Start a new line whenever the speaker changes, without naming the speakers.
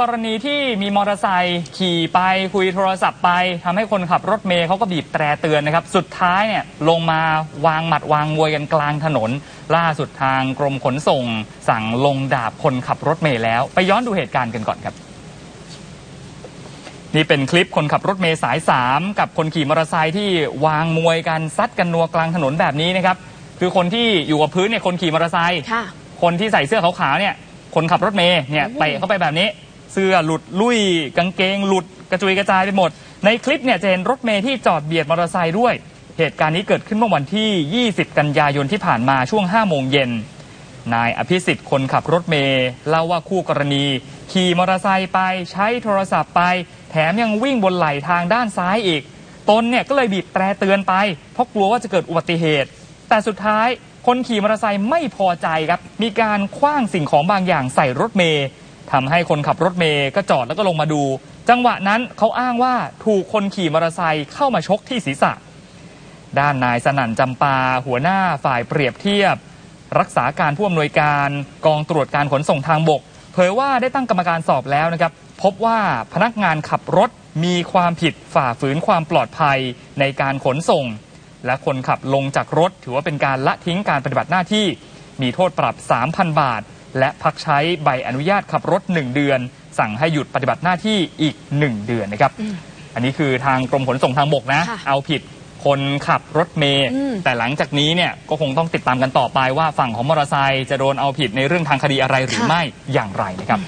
กรณีที่มีมอเตอร์ไซค์ขี่ไปคุยโทรศัพท์ไปทำให้คนขับรถเมย์เขาก็บีบแตรเตือนนะครับ สุดท้ายเนี่ยลงมาวางหมัดวางมวยกันกลางถนน ล่าสุดทางกรมขนส่ง สั่งลงดาบคนขับรถเมย์แล้ว ไปย้อนดูเหตุการณ์กันก่อนครับ นี่เป็นคลิปคนขับรถเมย์สาย 3 กับคนขี่มอเตอร์ไซค์ที่วางมวยกันซัดกันนัวกลางถนนแบบนี้นะครับคือคนที่อยู่กับพื้นเนี่ยคนขี่มอเตอร์ไซค์
ค่ะ
คนที่ใส่เสื้อขาวๆเนี่ยคนขับรถเมย์เนี่ย
อืม
เตะเข้าไปแบบนี้ เสื้อหลุดลุยกางเกง หลุดกระจุยกระจายไปหมด ในคลิปเนี่ยจะเห็นรถเมย์ที่จอดเบียดมอเตอร์ไซค์ด้วย เหตุการณ์นี้เกิดขึ้นเมื่อวันที่ 20 กันยายนที่ผ่านมาช่วง 5 โมงเย็นนายอภิสิทธิ์คนขับรถเมย์เล่าว่าคู่กรณี ขี่มอเตอร์ไซค์ไปใช้โทรศัพท์ไป แถมยังวิ่งบนไหล่ทางด้านซ้ายอีก ตนเนี่ยก็เลยบีบแตรเตือนไป เพราะกลัวว่าจะเกิดอุบัติเหตุ แต่สุดท้ายคนขี่มอเตอร์ไซค์ไม่พอใจครับ มีการคว้างสิ่งของบางอย่างใส่รถเมย์ ทำให้คนขับรถเมย์ก็จอดแล้วก็ลงมาดู จังหวะนั้นเขาอ้างว่าถูกคนขี่มอเตอร์ไซค์เข้ามาชกที่ศีรษะ ด้านนายสนั่นจำปา หัวหน้าฝ่ายเปรียบเทียบ รักษาการผู้อำนวยการกองตรวจการขนส่งทางบก เผยว่าได้ตั้งกรรมการสอบแล้วนะครับ พบว่าพนักงานขับรถมีความผิดฝ่าฝืนความปลอดภัยในการขนส่ง และคนขับลงจากรถถือว่าเป็นการละทิ้งการปฏิบัติหน้าที่ มีโทษปรับ 3,000 บาท และพักใช้ใบอนุญาตขับรถ 1 เดือน สั่งให้หยุดปฏิบัติหน้าที่อีก 1 เดือนนะครับ อันนี้คือทางกรมขนส่งทางบกนะ
ค่ะ
เอาผิดคนขับรถเมย์
อืม
แต่หลังจากนี้เนี่ยก็คงต้องติดตามกันต่อไปว่าฝั่งของมอเตอร์ไซค์จะโดนเอาผิดในเรื่องทางคดีอะไรหรือไม่อย่างไรนะครับ